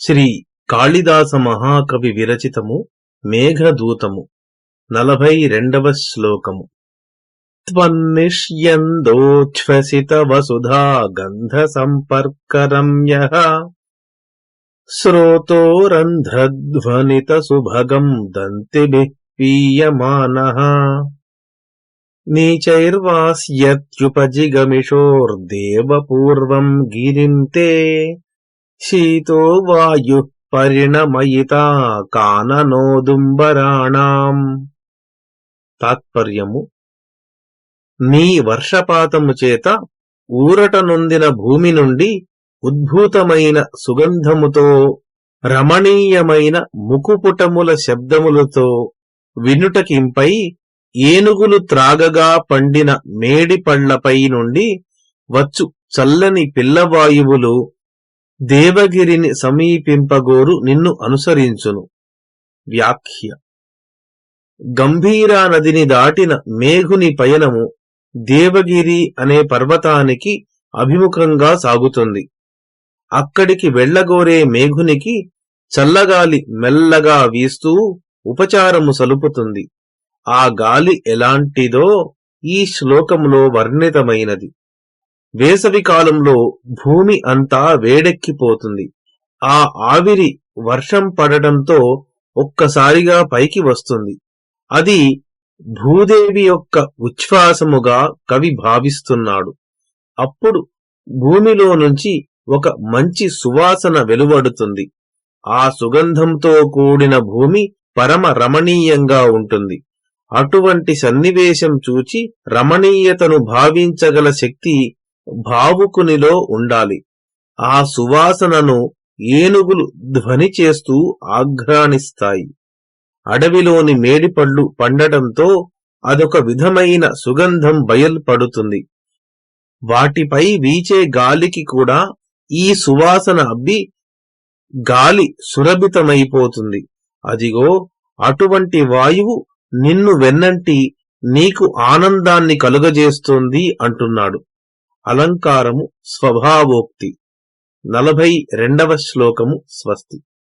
శ్రీ కాళిదాస మహాకవి విరచితము మేఘదూతము నలభై రెండవ శ్లోకము. త్వన్నిష్యందోచ్ఛ్వసిత వసుధా గంధ సంపర్కరమ్య శ్రోతోరంధ్రధ్వనిత సుభగం దంతిభిః పీయమానః నీచైర్వాస్యత్యుపజిగమిషోర్దేవపూర్వం గిరిం తే శీతో వాయు పరిణమయితా కాననోదుంబరాణాం తాత్పర్యము నీ వర్షపాతము చేత ఊరట నొందిన భూమి నుండి ఉద్భూతమైన సుగంధముతో రమణీయమైన ముకుపుటముల శబ్దములతో వినుటకింపై ఏనుగులు త్రాగగా పండిన మేడి పళ్ళపై నుండి వచ్చు చల్లని పిల్లవాయువులు దేవగిరిని సమీపింపగోరు నిన్ను అనుసరించును. వ్యాఖ్య. గంభీరా నదిని దాటిన మేఘుని పయనము దేవగిరి అనే పర్వతానికి అభిముఖంగా సాగుతుంది. అక్కడికి వెళ్ళగోరే మేఘునికి చల్లగాలి మెల్లగా వీస్తూ ఉపచారము సలుపుతుంది. ఆ గాలి ఎలాంటిదో ఈ శ్లోకములో వర్ణితమైనది. వేసవి కాలంలో భూమి అంతా వేడెక్కిపోతుంది. ఆ ఆవిరి వర్షం పడటంతో ఒక్కసారిగా పైకి వస్తుంది. అది భూదేవి యొక్క ఉచ్ఛ్వాసముగా కవి భావిస్తున్నాడు. అప్పుడు భూమిలో నుంచి ఒక మంచి సువాసన వెలువడుతుంది. ఆ సుగంధంతో కూడిన భూమి పరమ రమణీయంగా ఉంటుంది. అటువంటి సన్నివేశం చూచి రమణీయతను భావించగల శక్తి భావుకునిలో ఉండాలి. ఆ సువాసనను ఏనుగులు ధ్వని చేస్తూ ఆఘ్రాణిస్తాయి. అడవిలోని మేడిపళ్ళు పండటంతో అదొక విధమైన సుగంధం బయల్పడుతుంది. వాటిపై వీచే గాలికి కూడా ఈ సువాసన అబ్బి గాలి సురభితమైపోతుంది. అదిగో అటువంటి వాయువు నిన్ను వెన్నంటి నీకు ఆనందాన్ని కలుగజేస్తోంది అంటున్నాడు. అలంకారము స్వభావోక్తి. నలభై రెండవ శ్లోకము స్వస్తి.